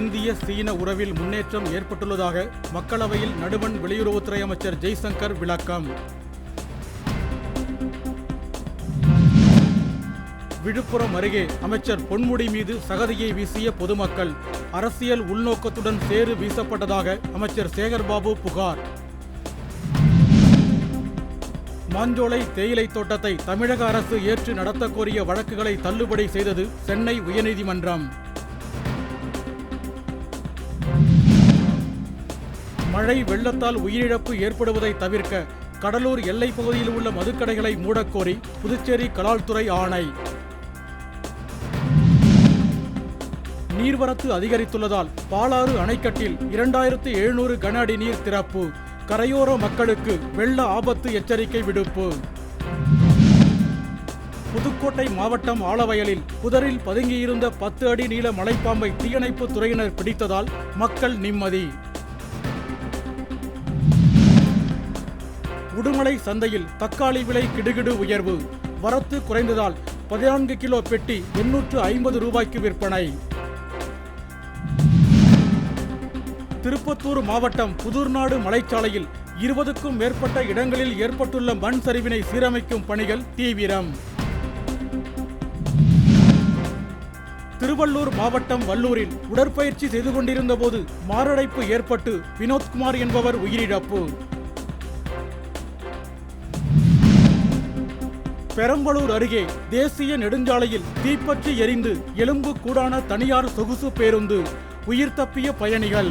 இந்திய சீன உறவில் முன்னேற்றம் ஏற்பட்டுள்ளதாக மக்களவையில் நடுவண் வெளியுறவுத்துறை அமைச்சர் ஜெய்சங்கர் விளக்கம். விழுப்புரம் அருகே அமைச்சர் பொன்முடி மீது சகதியை வீசிய பொதுமக்கள் அரசியல் உள்நோக்கத்துடன் சேறு வீசப்பட்டதாக அமைச்சர் சேகர்பாபு புகார். மாஞ்சோலை தேயிலை தோட்டத்தை தமிழக அரசு ஏற்று நடத்தக்கோரிய வழக்குகளை தள்ளுபடி செய்தது சென்னை உயர்நீதிமன்றம். மழை வெள்ளத்தால் உயிரிழப்பு ஏற்படுவதை தவிர்க்க கடலூர் எல்லைப் பகுதியில் உள்ள மதுக்கடைகளை மூடக்கோரி புதுச்சேரி கலால்துறை ஆணை. நீர்வரத்து அதிகரித்துள்ளதால் பாலாறு அணைக்கட்டில் இரண்டாயிரத்து எழுநூறு கன அடி நீர் திறப்பு. கரையோர மக்களுக்கு வெள்ள ஆபத்து எச்சரிக்கை விடுப்பு. புதுக்கோட்டை மாவட்டம் ஆலவயலில் புதரில் பதுங்கியிருந்த பத்து அடி நீள மலைப்பாம்பை தீயணைப்பு துறையினர் பிடித்ததால் மக்கள் நிம்மதி. உடுமலை சந்தையில் தக்காளி விலை கிடுகிடு உயர்வு. வரத்து குறைந்ததால் பதினான்கு கிலோ பெட்டி எண்ணூற்று ஐம்பது ரூபாய்க்கு விற்பனை. திருப்பத்தூர் மாவட்டம் புதூர்நாடு மலைச்சாலையில் இருபதுக்கும் மேற்பட்ட இடங்களில் ஏற்பட்டுள்ள மண் சரிவினை சீரமைக்கும் பணிகள் தீவிரம். திருவள்ளூர் மாவட்டம் வல்லூரில் உடற்பயிற்சி செய்து கொண்டிருந்தபோது மாரடைப்பு ஏற்பட்டு வினோத்குமார் என்பவர் உயிரிழப்பு. பெரம்பலூர் அருகே தேசிய நெடுஞ்சாலையில் தீப்பற்றி எரிந்து எலும்பு கூடான தனியார் சொகுசு பேருந்து உயிர் தப்பிய பயணிகள்.